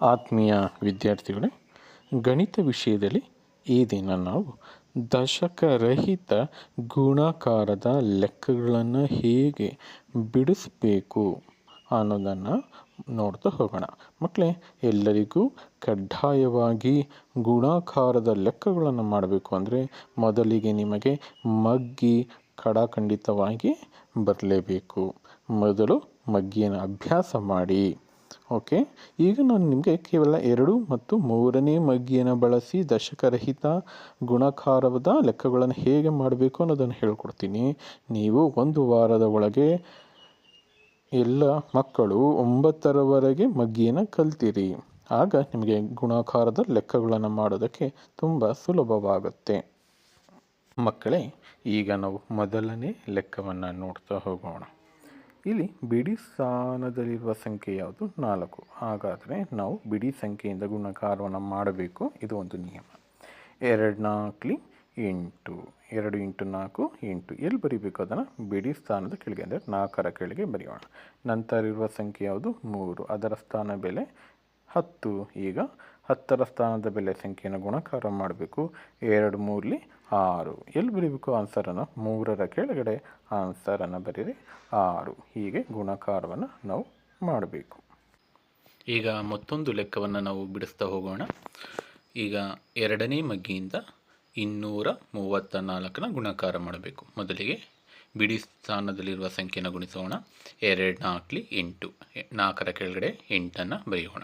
ಆತ್ಮೀಯ ವಿದ್ಯಾರ್ಥಿಗಳೇ, ಗಣಿತ ವಿಷಯದಲ್ಲಿ ಈ ದಿನ ನಾವು ದಶಕರಹಿತ ಗುಣಾಕಾರದ ಲೆಕ್ಕಗಳನ್ನು ಹೇಗೆ ಬಿಡಿಸಬೇಕು ಅನ್ನೋದನ್ನು ನೋಡ್ತಾ ಹೋಗೋಣ. ಮಕ್ಕಳೇ ಎಲ್ಲರಿಗೂ ಕಡ್ಡಾಯವಾಗಿ ಗುಣಾಕಾರದ ಲೆಕ್ಕಗಳನ್ನು ಮಾಡಬೇಕು ಅಂದರೆ ಮೊದಲಿಗೆ ನಿಮಗೆ ಮಗ್ಗಿ ಖಡಾಖಂಡಿತವಾಗಿ ಬರಲೇಬೇಕು. ಮೊದಲು ಮಗ್ಗಿಯನ್ನು ಅಭ್ಯಾಸ ಮಾಡಿ. ಓಕೆ. ಈಗ ನಾನು ನಿಮಗೆ ಕೇವಲ ಎರಡು ಮತ್ತು ಮೂರನೇ ಮಗ್ಗಿಯನ್ನು ಬಳಸಿ ದಶಕರಹಿತ ಗುಣಕಾರವದ ಲೆಕ್ಕಗಳನ್ನು ಹೇಗೆ ಮಾಡಬೇಕು ಅನ್ನೋದನ್ನು ಹೇಳ್ಕೊಡ್ತೀನಿ. ನೀವು ಒಂದು ವಾರದ ಒಳಗೆ ಎಲ್ಲ ಮಕ್ಕಳು ಒಂಬತ್ತರವರೆಗೆ ಮಗ್ಗಿಯನ್ನು ಕಲ್ತಿರಿ. ಆಗ ನಿಮಗೆ ಗುಣಾಕಾರದ ಲೆಕ್ಕಗಳನ್ನು ಮಾಡೋದಕ್ಕೆ ತುಂಬ ಸುಲಭವಾಗುತ್ತೆ. ಮಕ್ಕಳೇ, ಈಗ ನಾವು ಮೊದಲನೇ ಲೆಕ್ಕವನ್ನು ನೋಡ್ತಾ ಹೋಗೋಣ. ಇಲ್ಲಿ ಬಿಡಿ ಸ್ಥಾನದಲ್ಲಿರುವ ಸಂಖ್ಯೆ ಯಾವುದು? ನಾಲ್ಕು. ಹಾಗಾದರೆ ನಾವು ಬಿಡಿ ಸಂಖ್ಯೆಯಿಂದ ಗುಣಕಾರವನ್ನು ಮಾಡಬೇಕು. ಇದು ಒಂದು ನಿಯಮ. ಎರಡು ನಾಲ್ಕಲಿ ಎಂಟು. ಎರಡು ಇಂಟು ನಾಲ್ಕು ಎಂಟು. ಎಲ್ಲಿ ಬರೀಬೇಕು ಅದನ್ನು? ಬಿಡಿ ಸ್ಥಾನದ ಕೆಳಗೆ, ಅಂದರೆ ನಾಲ್ಕರ ಕೆಳಗೆ ಬರೆಯೋಣ. ನಂತರ ಇರುವ ಸಂಖ್ಯೆ ಯಾವುದು? ಮೂರು. ಅದರ ಸ್ಥಾನ ಬೆಲೆ ಹತ್ತು. ಈಗ ಹತ್ತರ ಸ್ಥಾನದ ಬೆಲೆ ಸಂಖ್ಯೆಯನ್ನು ಗುಣಕಾರ ಮಾಡಬೇಕು. ಎರಡು ಮೂರಲಿ ಆರು. ಎಲ್ಲಿ ಬರೀಬೇಕು? ಆನ್ಸರನ್ನು ಮೂರರ ಕೆಳಗಡೆ. ಆನ್ಸರನ್ನು ಬರೀರಿ. ಆರು. ಹೀಗೆ ಗುಣಕಾರವನ್ನು ನಾವು ಮಾಡಬೇಕು. ಈಗ ಮತ್ತೊಂದು ಲೆಕ್ಕವನ್ನು ನಾವು ಬಿಡಿಸ್ತಾ ಹೋಗೋಣ. ಈಗ ಎರಡನೇ ಮಗ್ಗಿಯಿಂದ ಇನ್ನೂರ ಮೂವತ್ತ ನಾಲ್ಕನ ಗುಣಕಾರ ಮಾಡಬೇಕು. ಮೊದಲಿಗೆ ಬಿಡಿ ಸ್ಥಾನದಲ್ಲಿರುವ ಸಂಖ್ಯೆಯನ್ನು ಗುಣಿಸೋಣ. ಎರಡು ನಾಲ್ಕಲಿ ಎಂಟು. ನಾಲ್ಕರ ಕೆಳಗಡೆ ಎಂಟನ್ನು ಬರೆಯೋಣ.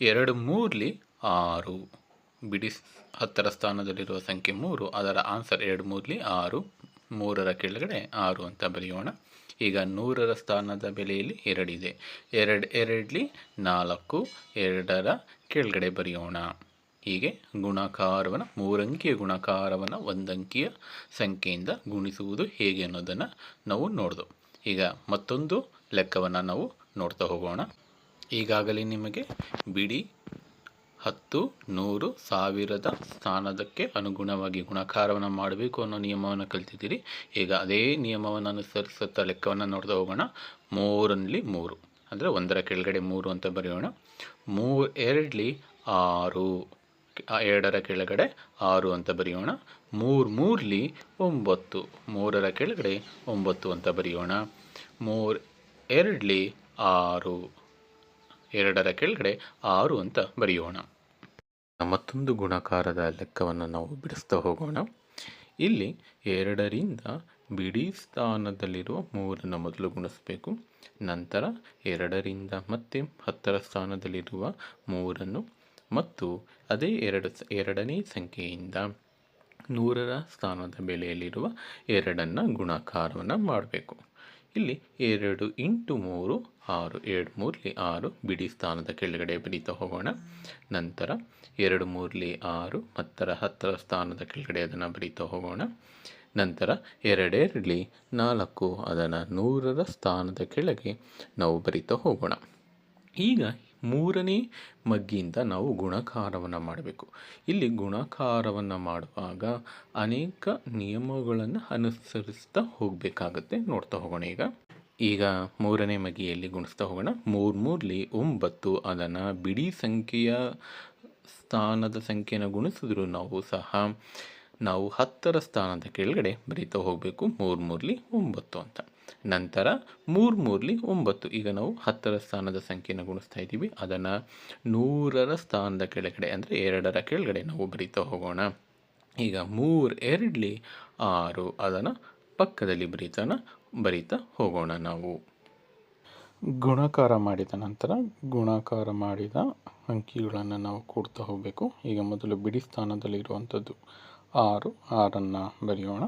ಎರಡು ಮೂರಲಿ ಆರು. ಬಿಡಿ ಹತ್ತರ ಸ್ಥಾನದಲ್ಲಿರುವ ಸಂಖ್ಯೆ ಮೂರು. ಅದರ ಆನ್ಸರ್ ಎರಡು ಮೂರಲಿ ಆರು. ಮೂರರ ಕೆಳಗಡೆ ಆರು ಅಂತ ಬರೆಯೋಣ. ಈಗ ನೂರರ ಸ್ಥಾನದ ಬೆಲೆಯಲ್ಲಿ ಎರಡಿದೆ. ಎರಡು, ಎರಡ್ಲಿ ನಾಲ್ಕು, ಎರಡರ ಕೆಳಗಡೆ ಬರೆಯೋಣ. ಹೀಗೆ ಗುಣಾಕಾರವನ್ನು ಮೂರಂಕಿಯ ಗುಣಾಕಾರವನ್ನು ಒಂದಂಕಿಯ ಸಂಖ್ಯೆಯಿಂದ ಗುಣಿಸುವುದು ಹೇಗೆ ಅನ್ನೋದನ್ನು ನಾವು ನೋಡಿದೆವು ಈಗ ಮತ್ತೊಂದು ಲೆಕ್ಕವನ್ನು ನಾವು ನೋಡ್ತಾ ಹೋಗೋಣ. ಈಗಾಗಲೇ ನಿಮಗೆ ಬಿಡಿ ಹತ್ತು ನೂರು ಸಾವಿರದ ಸ್ಥಾನದಕ್ಕೆ ಅನುಗುಣವಾಗಿ ಗುಣಕಾರವನ್ನು ಮಾಡಬೇಕು ಅನ್ನೋ ನಿಯಮವನ್ನು ಕಲ್ತಿದ್ದೀರಿ. ಈಗ ಅದೇ ನಿಯಮವನ್ನು ಅನುಸರಿಸುತ್ತಾ ಲೆಕ್ಕವನ್ನು ನೋಡ್ತಾ ಹೋಗೋಣ. ಮೂರಲ್ಲಿ ಮೂರು. ಅಂದರೆ ಒಂದರ ಕೆಳಗಡೆ ಮೂರು ಅಂತ ಬರೆಯೋಣ. ಮೂರು ಎರಡ್ಲಿ ಆರು. ಎರಡರ ಕೆಳಗಡೆ ಆರು ಅಂತ ಬರೆಯೋಣ. ಮೂರು, ಮೂರಲಿ ಒಂಬತ್ತು. ಮೂರರ ಕೆಳಗಡೆ ಒಂಬತ್ತು ಅಂತ ಬರೆಯೋಣ. ಮೂರು, ಎರಡ್ಲಿ ಆರು. ಎರಡರ ಕೆಳಗಡೆ ಆರು ಅಂತ ಬರೆಯೋಣ. ಮತ್ತೊಂದು ಗುಣಕಾರದ ಲೆಕ್ಕವನ್ನು ನಾವು ಬಿಡಿಸ್ತಾ ಹೋಗೋಣ. ಇಲ್ಲಿ ಎರಡರಿಂದ ಬಿಡಿ ಸ್ಥಾನದಲ್ಲಿರುವ ಮೂರನ್ನು ಮೊದಲು ಗುಣಿಸಬೇಕು. ನಂತರ ಎರಡರಿಂದ ಮತ್ತೆ ಹತ್ತರ ಸ್ಥಾನದಲ್ಲಿರುವ ಮೂರನ್ನು ಮತ್ತು ಅದೇ ಎರಡು ಎರಡನೇ ಸಂಖ್ಯೆಯಿಂದ ನೂರರ ಸ್ಥಾನದ ಬೆಲೆಯಲ್ಲಿರುವ ಎರಡನ್ನು ಗುಣಾಕಾರವನ್ನು ಮಾಡಬೇಕು. ಇಲ್ಲಿ ಎರಡು ಇಂಟು ಮೂರು ಆರು ಎರಡು ಮೂರಲಿ ಆರು ಬಿಡಿ ಸ್ಥಾನದ ಕೆಳಗಡೆ ಬರೀತಾ ಹೋಗೋಣ. ನಂತರ ಎರಡು ಮೂರಲಿ ಆರು ಮತ್ತರ ಹತ್ತರ ಸ್ಥಾನದ ಕೆಳಗಡೆ ಅದನ್ನು ಬರೀತಾ ಹೋಗೋಣ. ನಂತರ ಎರಡೆರಡಲಿ ನಾಲ್ಕು ಅದನ್ನು ನೂರರ ಸ್ಥಾನದ ಕೆಳಗೆ ನಾವು ಬರೀತಾ ಹೋಗೋಣ. ಈಗ ಮೂರನೇ ಮಗ್ಗಿಯಿಂದ ನಾವು ಗುಣಕಾರವನ್ನು ಮಾಡಬೇಕು. ಇಲ್ಲಿ ಗುಣಕಾರವನ್ನು ಮಾಡುವಾಗ ಅನೇಕ ನಿಯಮಗಳನ್ನು ಅನುಸರಿಸ್ತಾ ಹೋಗಬೇಕಾಗತ್ತೆ. ನೋಡ್ತಾ ಹೋಗೋಣ ಈಗ. ಈಗ ಮೂರನೇ ಮಗಿಯಲ್ಲಿ ಗುಣಿಸ್ತಾ ಹೋಗೋಣ. ಮೂರು ಮೂರಲಿ ಒಂಬತ್ತು ಅದನ್ನು ಬಿಡಿ ಸಂಖ್ಯೆಯ ಸ್ಥಾನದ ಸಂಖ್ಯೆಯನ್ನು ಗುಣಿಸಿದ್ರು ನಾವು ಸಹ ನಾವು ಹತ್ತರ ಸ್ಥಾನದ ಕೆಳಗಡೆ ಬರೀತಾ ಹೋಗಬೇಕು. ಮೂರು ಮೂರಲಿ ಒಂಬತ್ತು ಅಂತ. ನಂತರ ಮೂರು ಮೂರಲಿ ಒಂಬತ್ತು. ಈಗ ನಾವು ಹತ್ತರ ಸ್ಥಾನದ ಸಂಖ್ಯೆಯನ್ನು ಗುಣಿಸ್ತಾ ಇದ್ದೀವಿ. ಅದನ್ನು ನೂರರ ಸ್ಥಾನದ ಕೆಳಗಡೆ ಅಂದರೆ ಎರಡರ ಕೆಳಗಡೆ ನಾವು ಬರೀತಾ ಹೋಗೋಣ. ಈಗ ಮೂರು, ಎರಡಲಿ ಆರು. ಅದನ್ನು ಪಕ್ಕದಲ್ಲಿ ಬರೀತಾನ, ಬರೀತಾ ಹೋಗೋಣ ನಾವು. ಗುಣಾಕಾರ ಮಾಡಿದ ನಂತರ ಗುಣಾಕಾರ ಮಾಡಿದ ಅಂಕಿಗಳನ್ನು ನಾವು ಕೊಡ್ತಾ ಹೋಗಬೇಕು. ಈಗ ಮೊದಲು ಬಿಡಿ ಸ್ಥಾನದಲ್ಲಿರುವಂಥದ್ದು ಆರು. ಆರನ್ನು ಬರೆಯೋಣ.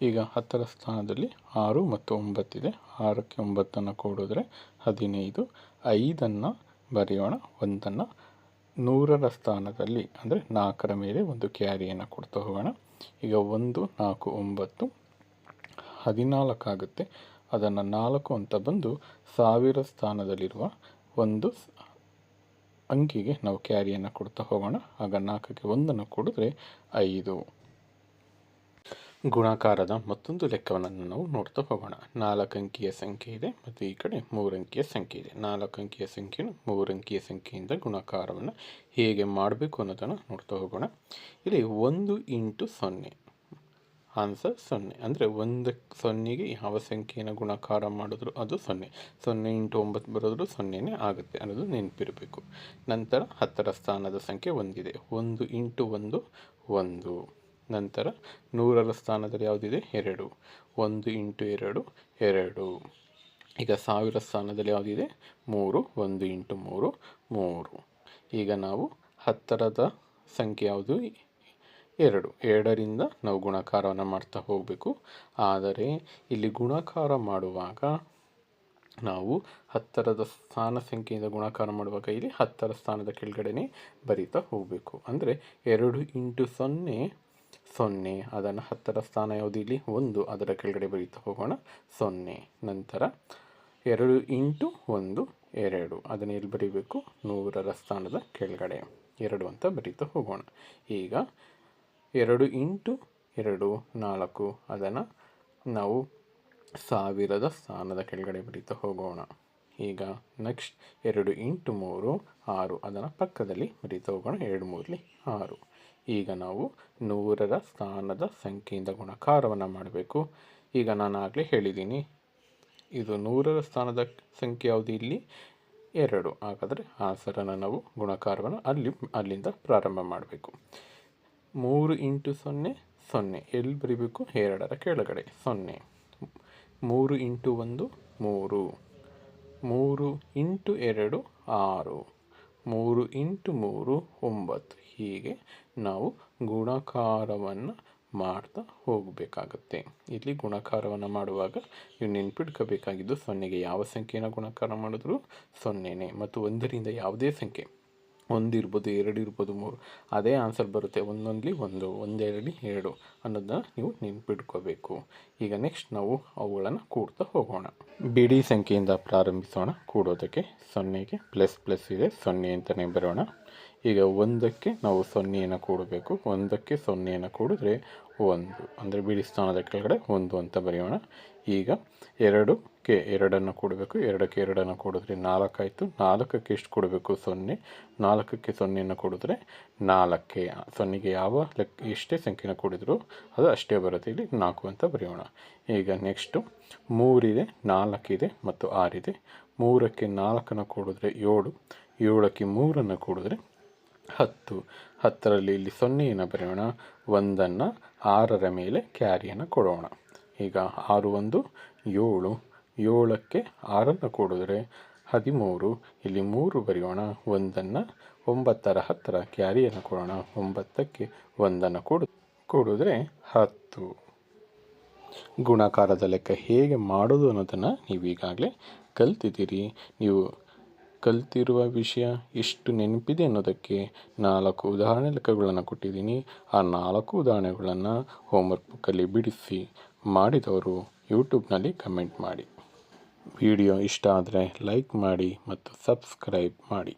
ಈಗ ಹತ್ತರ ಸ್ಥಾನದಲ್ಲಿ ಆರು ಮತ್ತು ಒಂಬತ್ತಿದೆ. ಆರಕ್ಕೆ ಒಂಬತ್ತನ್ನು ಕೂಡಿದ್ರೆ ಹದಿನೈದು. ಐದನ್ನು ಬರೆಯೋಣ. ಒಂದನ್ನು ನೂರರ ಸ್ಥಾನದಲ್ಲಿ, ಅಂದರೆ ನಾಲ್ಕರ ಮೇಲೆ ಒಂದು ಕ್ಯಾರಿಯನ್ನು ಕೊಡ್ತಾ ಹೋಗೋಣ. ಈಗ ಒಂದು, ನಾಲ್ಕು, ಒಂಬತ್ತು ಹದಿನಾಲ್ಕಾಗುತ್ತೆ ಅದನ್ನು ನಾಲ್ಕು ಅಂತ ಬಂದು ಸಾವಿರ ಸ್ಥಾನದಲ್ಲಿರುವ ಒಂದು ಅಂಕಿಗೆ ನಾವು ಕ್ಯಾರಿಯನ್ನು ಕೊಡ್ತಾ ಹೋಗೋಣ. ಆಗ ನಾಲ್ಕಕ್ಕೆ ಒಂದನ್ನು ಕೊಡಿದ್ರೆ ಐದು. ಗುಣಾಕಾರದ ಮತ್ತೊಂದು ಲೆಕ್ಕವನ್ನು ನಾವು ನೋಡ್ತಾ ಹೋಗೋಣ. ನಾಲ್ಕು ಅಂಕಿಯ ಸಂಖ್ಯೆ ಇದೆ ಮತ್ತು ಈ ಕಡೆ ಮೂರು ಅಂಕಿಯ ಸಂಖ್ಯೆ ಇದೆ. ನಾಲ್ಕು ಅಂಕಿಯ ಸಂಖ್ಯೆಯನ್ನು ಮೂರು ಅಂಕಿಯ ಸಂಖ್ಯೆಯಿಂದ ಗುಣಾಕಾರವನ್ನು ಹೇಗೆ ಮಾಡಬೇಕು ಅನ್ನೋದನ್ನು ನೋಡ್ತಾ ಹೋಗೋಣ. ಇಲ್ಲಿ ಒಂದು ಇಂಟು ಸೊನ್ನೆ. ಆನ್ಸರ್ ಸೊನ್ನೆ. ಅಂದರೆ ಒಂದು ಸೊನ್ನೆಗೆ ಯಾವ ಸಂಖ್ಯೆಯನ್ನು ಗುಣಾಕಾರ ಮಾಡಿದ್ರು ಅದು ಸೊನ್ನೆ. ಸೊನ್ನೆ ಇಂಟು ಒಂಬತ್ತು ಬರೋದ್ರು ಸೊನ್ನೆನೇ ಆಗುತ್ತೆ ಅನ್ನೋದು ನೆನಪಿರಬೇಕು. ನಂತರ ಹತ್ತರ ಸ್ಥಾನದ ಸಂಖ್ಯೆ ಒಂದಿದೆ. ಒಂದು ಇಂಟು ಒಂದು ಒಂದು. ನಂತರ ನೂರರ ಸ್ಥಾನದಲ್ಲಿ ಯಾವುದಿದೆ? ಎರಡು. ಒಂದು ಇಂಟು ಎರಡು ಎರಡು. ಈಗ ಸಾವಿರ ಸ್ಥಾನದಲ್ಲಿ ಯಾವುದಿದೆ? ಮೂರು. ಒಂದು ಇಂಟು ಮೂರು ಮೂರು. ಈಗ ನಾವು ಹತ್ತರದ ಸಂಖ್ಯೆ ಯಾವುದು? ಎರಡು. ಎರಡರಿಂದ ನಾವು ಗುಣಾಕಾರವನ್ನು ಮಾಡ್ತಾ ಹೋಗಬೇಕು. ಆದರೆ ಇಲ್ಲಿ ಗುಣಾಕಾರ ಮಾಡುವಾಗ ನಾವು ಹತ್ತರದ ಸ್ಥಾನ ಸಂಖ್ಯೆಯಿಂದ ಗುಣಾಕಾರ ಮಾಡುವಾಗ ಇಲ್ಲಿ ಹತ್ತರ ಸ್ಥಾನದ ಕೆಳಗಡೆನೆ ಬರಿತಾ ಹೋಗಬೇಕು. ಅಂದರೆ ಎರಡು ಇಂಟು ಸೊನ್ನೆ ಸೊನ್ನೆ. ಅದನ್ನು ಹತ್ತರ ಸ್ಥಾನ ಯಾವುದು ಇಲ್ಲಿ ಒಂದು. ಅದರ ಕೆಳಗಡೆ ಬರೀತಾ ಹೋಗೋಣ. ಸೊನ್ನೆ. ನಂತರ ಎರಡು ಇಂಟು ಒಂದು, ಎರಡು. ಅದನ್ನು ಎಲ್ಲಿ ಬರೀಬೇಕು? ನೂರರ ಸ್ಥಾನದ ಕೆಳಗಡೆ. ಎರಡು ಅಂತ ಬರೀತಾ ಹೋಗೋಣ. ಈಗ ಎರಡು ಇಂಟು ಎರಡು, ನಾಲ್ಕು. ಅದನ್ನು ನಾವು ಸಾವಿರದ ಸ್ಥಾನದ ಕೆಳಗಡೆ ಬರೀತಾ ಹೋಗೋಣ. ಈಗ ನೆಕ್ಸ್ಟ್ ಎರಡು ಇಂಟು ಮೂರು, ಆರು. ಅದನ್ನು ಪಕ್ಕದಲ್ಲಿ ಬರೀತಾ ಹೋಗೋಣ. ಎರಡು ಮೂರಲ್ಲಿ ಆರು. ಈಗ ನಾವು ನೂರರ ಸ್ಥಾನದ ಸಂಖ್ಯೆಯಿಂದ ಗುಣಕಾರವನ್ನು ಮಾಡಬೇಕು. ಈಗ ನಾನು ಆಗಲೇ ಹೇಳಿದ್ದೀನಿ ಇದು ನೂರರ ಸ್ಥಾನದ ಸಂಖ್ಯೆ ಯಾವುದು ಇಲ್ಲಿ? ಎರಡು. ಹಾಗಾದರೆ ಸರನ ನಾವು ಗುಣಕಾರವನ್ನು ಅಲ್ಲಿ, ಅಲ್ಲಿಂದ ಪ್ರಾರಂಭ ಮಾಡಬೇಕು. ಮೂರು ಇಂಟು ಸೊನ್ನೆ ಸೊನ್ನೆ. ಎಲ್ಲಿ ಬರೀಬೇಕು? ಎರಡರ ಕೆಳಗಡೆ. ಸೊನ್ನೆ. ಮೂರು ಇಂಟು ಒಂದು, ಮೂರು. ಮೂರು ಇಂಟು ಎರಡು, ಆರು. ಮೂರು ಇಂಟು ಮೂರು, ಒಂಬತ್ತು. ಹೀಗೆ ನಾವು ಗುಣಕಾರವನ್ನು ಮಾಡ್ತಾ ಹೋಗಬೇಕಾಗತ್ತೆ. ಇಲ್ಲಿ ಗುಣಾಕಾರವನ್ನು ಮಾಡುವಾಗ ನೀವು ನೆನ್ಪಿಟ್ಕೋಬೇಕಾಗಿದ್ದು ಸೊನ್ನೆಗೆ ಯಾವ ಸಂಖ್ಯೆನ ಗುಣಕಾರ ಮಾಡಿದ್ರು? ಸೊನ್ನೆನೆ. ಮತ್ತು ಒಂದರಿಂದ ಯಾವುದೇ ಸಂಖ್ಯೆ. ಒಂದಿರ್ಬೋದು ಎರಡು ಇರ್ಬೋದು ಮೂರು. ಅದೇ ಆನ್ಸರ್ ಬರುತ್ತೆ. ಒಂದೊಂದಲಿ ಒಂದು, ಒಂದೆರಡು, ಎರಡು ಅನ್ನೋದನ್ನ ನೀವು ನೆನ್ಪಿಟ್ಕೋಬೇಕು. ಈಗ ನೆಕ್ಸ್ಟ್ ನಾವು ಅವುಗಳನ್ನು ಕೂಡ್ತಾ ಹೋಗೋಣ. ಬಿಡಿ ಸಂಖ್ಯೆಯಿಂದ ಪ್ರಾರಂಭಿಸೋಣ. ಕೂಡೋದಕ್ಕೆ ಸೊನ್ನೆಗೆ ಪ್ಲಸ್ ಪ್ಲಸ್ ಇದೆ. ಸೊನ್ನೆ ಅಂತಲೇ ಬರೋಣ. ಈಗ ಒಂದಕ್ಕೆ ನಾವು ಸೊನ್ನೆಯನ್ನು ಕೂಡಬೇಕು. ಒಂದಕ್ಕೆ ಸೊನ್ನೆಯನ್ನು ಕೂಡಿದ್ರೆ ಒಂದು, ಅಂದರೆ ಬಿಡಿ ಸ್ಥಾನದ ಕೆಳಗಡೆ ಒಂದು ಅಂತ ಬರೆಯೋಣ. ಈಗ ಎರಡಕ್ಕೆ ಎರಡನ್ನು ಕೊಡಬೇಕು. ಎರಡಕ್ಕೆ ಎರಡನ್ನು ಕೊಡಿದ್ರೆ ನಾಲ್ಕಾಯಿತು. ನಾಲ್ಕಕ್ಕೆ ಎಷ್ಟು ಕೊಡಬೇಕು? ಸೊನ್ನೆ. ನಾಲ್ಕಕ್ಕೆ ಸೊನ್ನೆಯನ್ನು ಕೊಡಿದ್ರೆ ನಾಲ್ಕೆ. ಸೊನ್ನೆಗೆ ಯಾವ ಲೆಕ್ಕ ಎಷ್ಟೇ ಸಂಖ್ಯೆನ ಕೊಡಿದ್ರು ಅದು ಅಷ್ಟೇ ಬರುತ್ತೆ. ಇಲ್ಲಿ ನಾಲ್ಕು ಅಂತ ಬರೆಯೋಣ. ಈಗ ನೆಕ್ಸ್ಟು ಮೂರಿದೆ, ನಾಲ್ಕಿದೆ ಮತ್ತು ಆರಿದೆ. ಮೂರಕ್ಕೆ ನಾಲ್ಕನ್ನು ಕೊಡಿದ್ರೆ ಏಳು. ಏಳಕ್ಕೆ ಮೂರನ್ನು ಕೊಡಿದ್ರೆ ಹತ್ತು. ಹತ್ತರಲ್ಲಿ ಇಲ್ಲಿ ಸೊನ್ನೆಯನ್ನು ಬರೆಯೋಣ. ಒಂದನ್ನು ಆರರ ಮೇಲೆ ಕ್ಯಾರಿಯನ್ನು ಕೊಡೋಣ. ಈಗ ಆರು ಒಂದು, ಏಳು. ಏಳಕ್ಕೆ ಆರನ್ನು ಕೊಡಿದ್ರೆ ಹದಿಮೂರು. ಇಲ್ಲಿ ಮೂರು ಬರೆಯೋಣ. ಒಂದನ್ನು ಒಂಬತ್ತರ ಹತ್ತರ ಕ್ಯಾರಿಯನ್ನು ಕೊಡೋಣ. ಒಂಬತ್ತಕ್ಕೆ ಒಂದನ್ನು ಕೊಡು, ಕೊಡಿದ್ರೆ ಹತ್ತು. ಗುಣಾಕಾರದ ಲೆಕ್ಕ ಹೇಗೆ ಮಾಡೋದು ಅನ್ನೋದನ್ನು ನೀವು ಈಗಾಗಲೇ ಕಲ್ತಿದ್ದೀರಿ. ನೀವು ಕಲ್ತಿರುವ ವಿಷಯ ಎಷ್ಟು ನೆನಪಿದೆ ಅನ್ನೋದಕ್ಕೆ ನಾಲ್ಕು ಉದಾಹರಣೆ ಲೆಕ್ಕಗಳನ್ನು ಕೊಟ್ಟಿದ್ದೀನಿ. ಆ ನಾಲ್ಕು ಉದಾಹರಣೆಗಳನ್ನು ಹೋಮ್ವರ್ಕ್ ಬುಕ್ಕಲ್ಲಿ ಬಿಡಿಸಿ ಮಾಡಿದವರು ಯೂಟ್ಯೂಬ್ನಲ್ಲಿ ಕಮೆಂಟ್ ಮಾಡಿ. ವಿಡಿಯೋ ಇಷ್ಟ ಆದರೆ ಲೈಕ್ ಮಾಡಿ ಮತ್ತು ಸಬ್ಸ್ಕ್ರೈಬ್ ಮಾಡಿ.